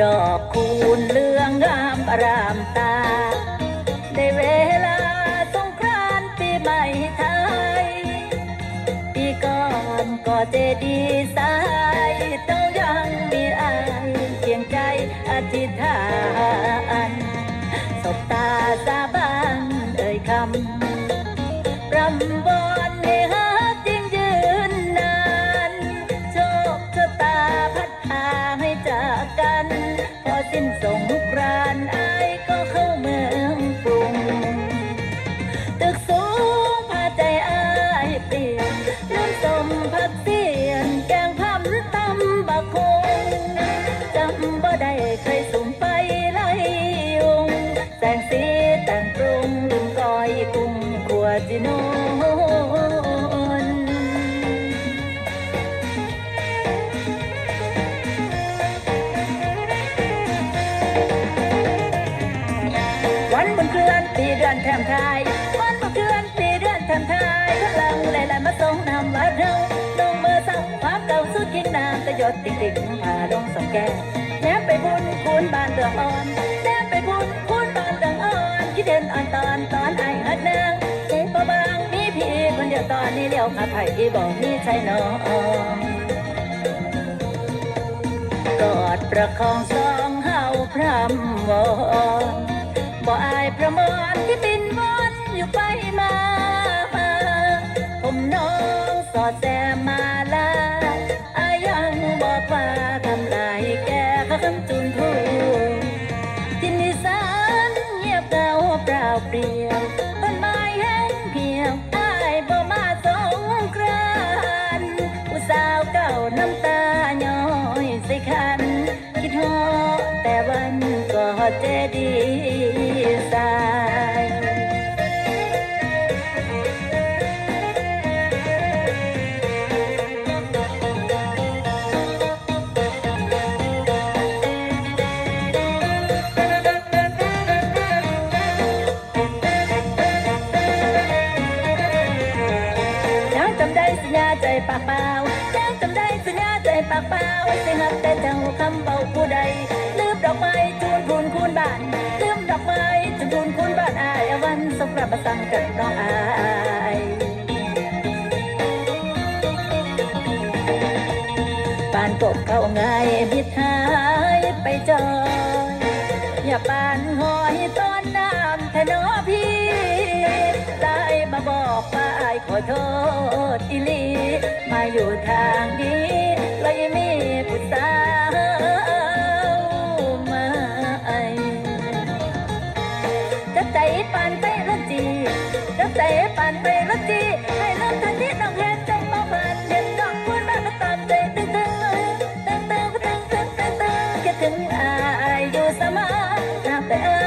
ดอกคูณเลืองงามอารามตา ในเวลาสงกรานต์ปีใหม่ไทย ปีก่อนก็เจดีสายต้องยังมีอายเคียงใจอธิษฐาน แต่งสีแต่งปรุงลุงก้อยกุ้งขวดจิโนนวันบนเคลื่อนปีเดือนแถมไทยวันบนเคลื่อนปีเดือนแถมไทยพลังหลายๆมาส่งนำว่าเราลงมือสั่งความเก่าสุดยิ่งน้ำตะยดติ่งติ่งผ่าลงสองแก้วแนบไปบุญคูณบ้านเดืองอ่อน นเดียวตอนนี้เลี้ยวขาไผ่บอกมีใจน้องกอดประคองสองเฮาพรำวอนบ่อายประมอนที่บินวนอยู่ไปมา ผมน้องสอดแซมมา ดีย์สายยังจำได้สัญญาใจปากเปล่ายั มาสั่งกันน้องอายปานกบเข้าง่ายบิดหายไปจอยอย่าปานหอยต้นน้ำแทนอพี่ได้มาบอกว่าอายขอโทษอีลีมาอยู่ทางนี้ ใจปั่นไปรถจีให้เริ่มทันที่ต้องแหนใจมาผ่านเด็ดดอกพูดมากก็ตามใจตึงตึงตึงตึงตึงตึงตึงตึงคิดถึงอายู่เสมาแต่